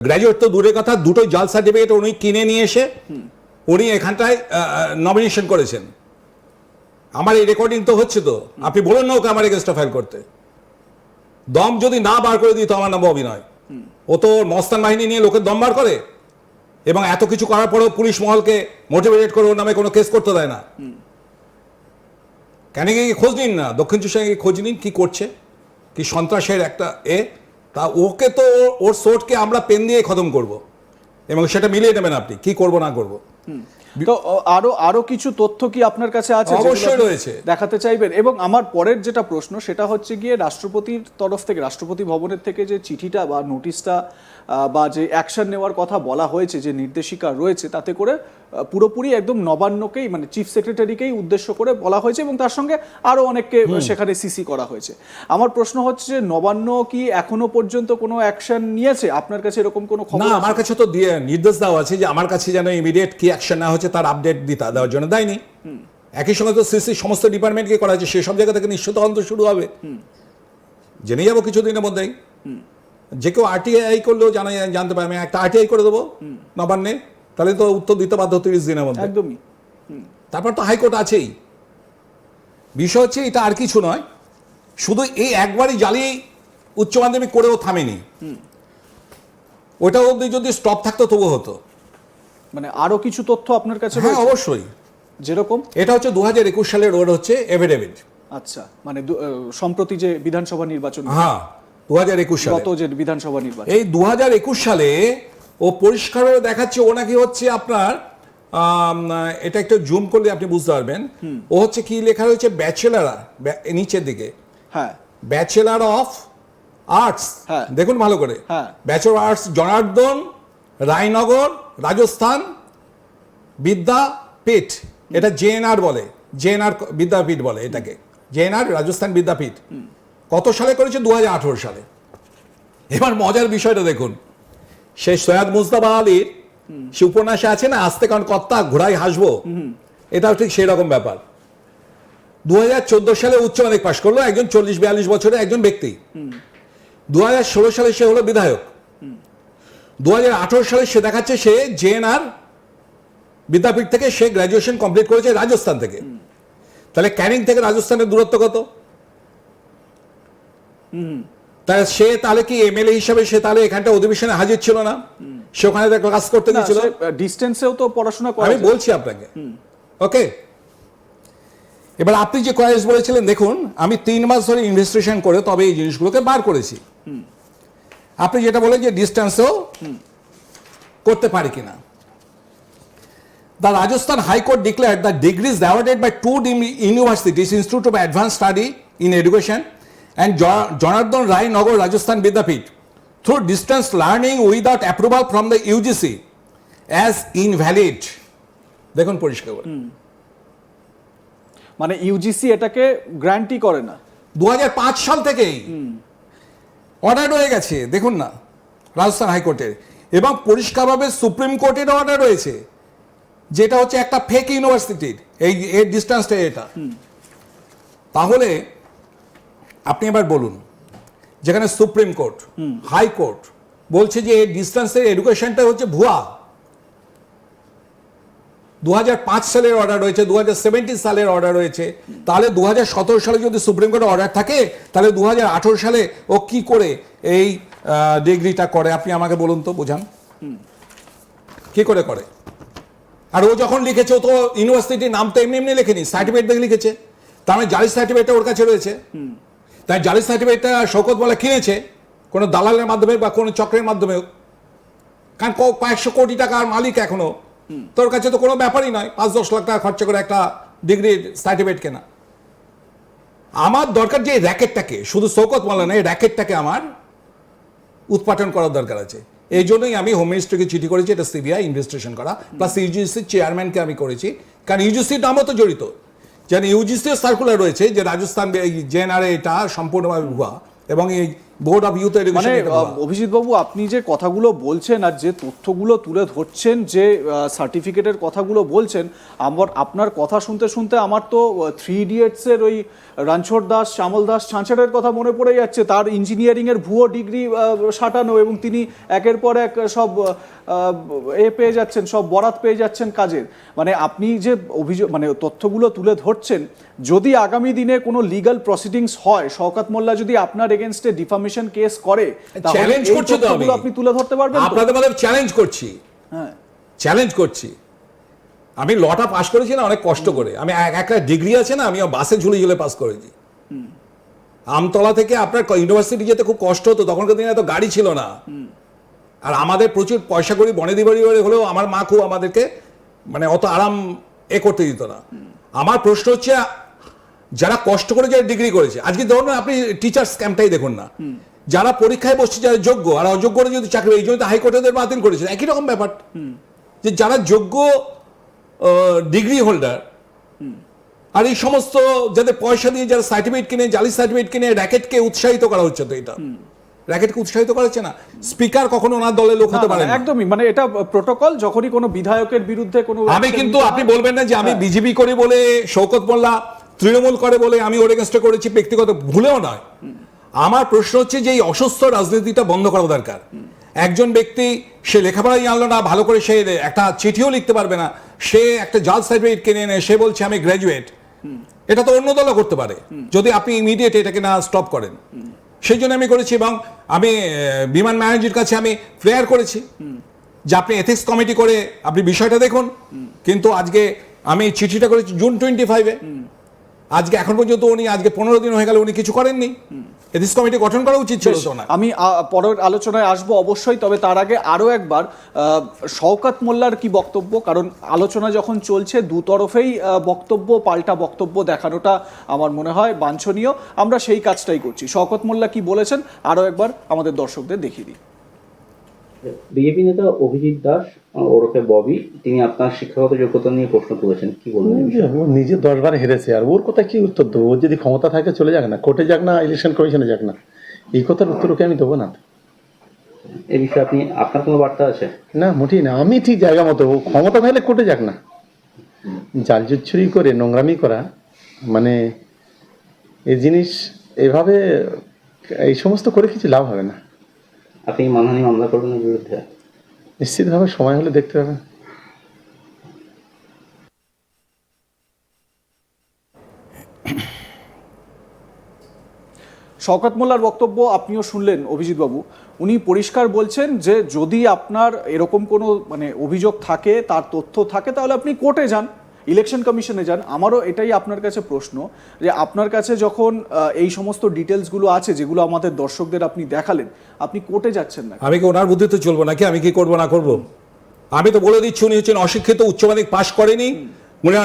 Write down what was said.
Graduate তো দূরের কথা দুটো জাল সার্টিফিকেট উনি কিনে নিয়ে এসে উনি এখানটায় নমিনেশন করেছেন। আমার এই রেকর্ডিং তো হচ্ছে তো। আপনি বলুন না ওকে আমার এগেস্টটা ফাইল করতে। দম যদি না বার করে দিত আমার নাম অভিনয়। ও তো মস্তান বাহিনী নিয়ে লোকের দম বার করে। এবং এত কিছু করার পরেও পুলিশ মহলকে মোটিভেট করে ওর নামে কোনো কেস করতে দেয় না। কেন খোঁজ নিন না? দক্ষিণ চব্বিশ খোঁজ নিন কি করছে, কি সন্ত্রাসের একটা এ। তা ওকে তো ওর সোটকে আমরা পেন দিয়ে খতম করব। এবং সেটা মিলিয়ে নেবেন আপনি, কি করব না করব। তো আরও আরও কিছু তথ্য কি আপনার কাছে আছে অবশ্যই রয়েছে। দেখাতে চাইবেন? এবং আমার পরের যেটা প্রশ্ন সেটা হচ্ছে গিয়ে রাষ্ট্রপতির তরফ থেকে রাষ্ট্রপতি ভবনের থেকে যে চিঠিটা বা নোটিশটা বা যে অ্যাকশন নেওয়ার কথা বলা হয়েছে যে নির্দেশিকা রয়েছে তাতে করে পুরোপুরি একদম নবান্নকেই মানে চিফ সেক্রেটারিকেই উদ্দেশ্য করে বলা হয়েছে এবং তার সঙ্গে আরও অনেককে সেখানে সিসি করা হয়েছে। আমার প্রশ্ন হচ্ছে যে নবান্ন কি এখনও পর্যন্ত কোনো অ্যাকশন নিয়েছে? আপনার কাছে এরকম কোনো খবর আমার কাছে তো দিয়ে নির্দেশ দেওয়া আছে যে আমার কাছে যেন ইমিডিয়েট কি অ্যাকশন নেওয়া হচ্ছে তার আপডেট দিতে দেওয়ার জন্য দেয়নি। একই সঙ্গে তো সিসি সমস্ত ডিপার্টমেন্টকে করা হচ্ছে সেসব জায়গা থেকে নিশ্চিত তদন্ত শুরু হবে। জেনে যাব কিছুদিনের মধ্যেই। যে কেউ আরটিআই করলেও জানা জানতে পারবে আমি একটা আরটিআই করে দেবো নবান্নে তাহলে তো উত্তর দিতে বাধ্য তিরিশ দিনের মধ্যে। একদমই। তারপর তো হাইকোর্ট আছেই। বিষয় হচ্ছে এটা আর কিছু নয়। শুধু এই একবারই জ্বালিয়েই উচ্চ মাধ্যমিক করেও থামেনি। ওটা অবধি যদি স্টপ থাকতো তবু হতো। মানে আরও কিছু তথ্য আপনার কাছে হ্যাঁ অবশ্যই। যেরকম? এটা হচ্ছে দু হাজার একুশ সালের ওর হচ্ছে এফিডেভিট আচ্ছা মানে সম্প্রতি যে বিধানসভা নির্বাচন হ্যাঁ দু হাজার একুশ সালে। যে বিধানসভা নির্বাচন। এই দু হাজার একুশ সালে ও পরিষ্কারভাবে দেখাচ্ছে ও নাকি হচ্ছে আপনার এটা একটু জুম করলে আপনি বুঝতে পারবেন। ও হচ্ছে কি লেখা রয়েছে ব্যাচেলার নিচের দিকে। হ্যাঁ। ব্যাচেলার অফ আর্টস হ্যাঁ। দেখুন ভালো করে। হ্যাঁ। ব্যাচেলার আর্টস জনার্দন রায়নগর, রাজস্থান বিদ্যাপীঠ এটা জেএনআর বলে জেএনআর বিদ্যাপীঠ বলে এটাকে। জেএনআর রাজস্থান বিদ্যাপীঠ। কত সালে করেছে? দু হাজার আঠারো সালে। এবার মজার বিষয়টা দেখুন। সেই সৈয়দ মুস্তাফা আলীর সে উপন্যাসে আছে না, আসতে কারণ কর্তা ঘোড়ায় হাসবো? এটাও ঠিক সেই রকম ব্যাপার। দু হাজার চোদ্দ সালে উচ্চ মাধ্যমিক পাশ করল, একজন চল্লিশ বিয়াল্লিশ বছরের একজন ব্যক্তি। দু হাজার ষোলো সালে সে হলো বিধায়ক। দু হাজার আঠারো সালে সে দেখাচ্ছে সে জেএনআর বিদ্যাপীঠ থেকে সে গ্র্যাজুয়েশন কমপ্লিট করেছে রাজস্থান থেকে। তাহলে ক্যানিং থেকে রাজস্থানের দূরত্ব কত? তাহলে সে তাহলে কি এমএলএ হিসাবে সে তাহলে এখানটা অধিবেশনে হাজির ছিল না? সে ওখানে ক্লাস করতে গিয়েছিল? ডিস্টেন্সেও তো পড়াশোনা করে আমি বলছি আপনাকে। ওকে এবার আপনি যে কয়েস বলেছিলেন দেখুন আমি তিন মাস ধরে ইনভেস্টিগেশন করে তবে এই জিনিসগুলোকে বার করেছি। আপনি যেটা বলেন যে ডিস্টেন্সও করতে পারি কিনা। The Rajasthan high court declare the degrees awarded by two deemed universities institute of advance study in education and Janardan Rainagar Rajasthan Vidyapeeth through distance learning without approval from the UGC as invalid দেখুন পরিষ্কার করে। মানে UGC এটাকে guarantee করে না। দু হাজার পাঁচ সাল থেকেই অর্ডার হয়ে গেছে দেখুন না রাজস্থান হাইকোর্টের। এবং পরিষ্কারভাবে সুপ্রিম কোর্টের অর্ডার রয়েছে যেটা হচ্ছে একটা ফেক ইউনিভার্সিটির এই এর ডিস্টেন্সটা এটা। তাহলে আপনি এবার বলুন যেখানে সুপ্রিম কোর্ট হাইকোর্ট বলছে যে এই ডিস্টেন্সের এডুকেশনটা হচ্ছে ভুয়া। দু হাজার পাঁচ সালের অর্ডার রয়েছে দু সালের অর্ডার রয়েছে। তাহলে দু হাজার সতেরো সালে যদি সুপ্রিম কোর্টের অর্ডার থাকে তাহলে দু হাজার আঠেরো সালে ও কি করে এই ডিগ্রিটা করে? আপনি আমাকে বলুন তো বোঝান। কি করে করে? আর ও যখন লিখেছে ও তো ইউনিভার্সিটির নাম তো এমনি এমনি লেখেনি সার্টিফিকেট দেখে লিখেছে। তার মানে জালি সার্টিফিকেটটা ওর কাছে রয়েছে। তাই জালি সার্টিফিকেটটা শৌকত বলা কিনেছে কোনো দালালের মাধ্যমে বা কোনো চক্রের মাধ্যমে কারণ ক- কয়েকশো কোটি টাকার মালিক এখনও। তোর কাছে তো কোনো ব্যাপারই নয়, পাঁচ দশ লাখ টাকা খরচা করে একটা ডিগ্রির সার্টিফিকেট কেনা। আমার দরকার যে র্যাকেটটাকে, শুধু শৌকত বলে না, এই র্যাকেটটাকে আমার উৎপাটন করার দরকার আছে। এই জন্যই আমি হোম মিনিস্ট্রিকে চিঠি করেছি, এটা সিবিআই ইনভেস্টিগেশন করা প্লাস ইউজিসির চেয়ারম্যানকে আমি করেছি, কারণ ইউজিসির নামও তো জড়িত। যেন ইউজিসির সার্কুলার রয়েছে যে রাজস্থান জেএনআর এটা সম্পূর্ণভাবে ভুয়া, এবং এই বোর্ড অফ ইউথ এডুকেশন মানে অভিজিৎ বাবু আপনি যে কথাগুলো বলছেন আর যে তথ্যগুলো তুলে ধরছেন যে সার্টিফিকেটের কথাগুলো বলছেন আমার আপনার কথা শুনতে শুনতে আমার তো থ্রি ইডিয়েটসের ওই রণছোড় দাস শ্যামল দাস ছাঁচারের কথা মনে পড়ে যাচ্ছে। তার ইঞ্জিনিয়ারিংয়ের ভুয়ো ডিগ্রি সাটানো এবং তিনি একের পর এক সব এ পেয়ে যাচ্ছেন সব বরাত পেয়ে যাচ্ছেন কাজের। মানে আপনি যে অভিযোগ মানে তথ্যগুলো তুলে ধরছেন যদি আগামী দিনে কোনো লিগ্যাল প্রসিডিংস হয় শওকাত মোল্লা যদি আপনার এগেনস্টে ডিফামেশন কেস করে চ্যালেঞ্জ করছি তো আমি। আপনি তুলে ধরতে পারবেন আপনাদের মধ্যে চ্যালেঞ্জ করছি। হ্যাঁ। চ্যালেঞ্জ করছি। আমি লটা পাস করেছি না অনেক কষ্ট করে। আমি একটা ডিগ্রি আছে না আমি বাসে ঝুলে ঝুলে পাস করেছি। আমতলা থেকে আপনার ইউনিভার্সিটি যেতে খুব কষ্ট হতো তখনকার দিনে এত গাড়ি ছিল না। আর আমাদের প্রচুর পয়সা করি বনেদি বাড়ি বাড়ি হলেও আমার মা খুব আমাদেরকে মানে অত আরাম এ করতে দিত না। আমার প্রশ্ন হচ্ছে যারা কষ্ট করে যারা ডিগ্রি করেছে আজকে ধরুন আপনি টিচার ক্যাম্পটাই দেখুন না। যারা পরীক্ষায় বসছে যারা যোগ্য আর অযোগ্যরা যদি চাকরি এই জন্য তো হাইকোর্টে বাতিল করেছে একই রকম ব্যাপার। যে যারা যোগ্য ডিগ্রি হোল্ডার আর এই সমস্ত যাদের পয়সা দিয়ে যারা সার্টিফিকেট কিনে জালি সার্টিফিকেট কিনে র্যাকেটকে উৎসাহিত করা হচ্ছে তো এটা। র্যাকেটকে উৎসাহিত করা হচ্ছে না। স্পিকার কখনো ওনার দলের লোক হতে পারে একদমই মানে এটা প্রোটোকল যখনই কোনো বিধায়কের বিরুদ্ধে কোনো আমি কিন্তু আপনি বলবেন না যে আমি হ্যাঁ। বিজেপি করি বলে শৌকত মোল্লা তৃণমূল করে বলে আমি ওর এগেনস্টে করেছি ব্যক্তিগত ভুলেও নয়। আমার প্রশ্ন হচ্ছে যে এই অসুস্থ রাজনীতিটা বন্ধ করা দরকার। একজন ব্যক্তি, সে লেখাপড়াই জানলো না, ভালো করে সে একটা চিঠিও লিখতে পারবে না, সে একটা জাল সার্টিফিকেট কিনে এনে, সে বলছে, আমি গ্র্যাজুয়েট এটা তো অন্য দলও করতে পারে। যদি আপনি ইমিডিয়েট এটাকে না স্টপ করেন। সেই জন্য আমি করেছি এবং আমি বিমান ম্যানেজারের কাছে আমি প্রেয়ার করেছি। যে আপনি এথিক্স কমিটি করে আপনি বিষয়টা দেখুন। কিন্তু আজকে আমি চিঠিটা করেছি জুন টোয়েন্টি ফাইভে আজকে এখন পর্যন্ত উনি আজকে পনেরো দিন হয়ে গেল উনি কিছু করেননি। এথিক্স কমিটি গঠন করা উচিত ছিল না? আমি পরের আলোচনায় আসব অবশ্যই তবে তার আগে আরও একবার শওকাত মোল্লার কি বক্তব্য? কারণ আলোচনা যখন চলছে দুতরফেই বক্তব্য পাল্টা বক্তব্য দেখানোটা আমার মনে হয় বাঞ্ছনীয়। আমরা সেই কাজটাই করছি। শওকত মোল্লা কি বলেছেন আরও একবার আমাদের দর্শকদের দেখিয়ে দিই। বিজেপি নেতা অভিজিৎ দাস ওরফে ববি তিনি আপনার শিক্ষাগত যোগ্যতা নিয়ে প্রশ্ন তুলেছেন। কি বলবেন? ও নিজে দশবার হেরেছে। আর ওর কথা কি উত্তর দেবো? ওর যদি ক্ষমতা থাকে চলে যাক না। কোর্টে যাক না ইলেকশন কমিশনে যাক না। এই কথার উত্তর ওকে আমি দেবো না। এই বিষয়ে আপনি আপনার কোনো বার্তা আছে? না মোটেই না। আমি ঠিক জায়গা মতো। ক্ষমতা থাকলে কোর্টে যাক না। জাল জুচ্ছুরি করে নোংরামি করা মানে এই জিনিস এভাবে এই সমস্ত করে কিছু লাভ হবে না। আপনি মানহানি মামলা করবেন বিরুদ্ধে? নিশ্চিতভাবে সময় হলে দেখতে হবে। শওকত মোল্লার বক্তব্য আপনিও শুনলেন অভিজিৎ বাবু উনি পরিষ্কার বলছেন যে যদি আপনার এরকম কোনো মানে অভিযোগ থাকে তার তথ্য থাকে তাহলে আপনি কোর্টে যান। ইলেকশন কমিশনে যান আমারও এটাই আপনার কাছে প্রশ্ন যে আপনার কাছে যখন এই সমস্ত ডিটেলসগুলো আছে যেগুলো আমাদের দর্শকদের আপনি দেখালেন আপনি কোর্টে যাচ্ছেন না আমি কি ওনার বুদ্ধিতে চলবো নাকি? আমি কি করব না করব? আমি তো বলে দিচ্ছি উনি হচ্ছেন অশিক্ষিত উচ্চ মাধ্যমিক পাশ করেনি। উনি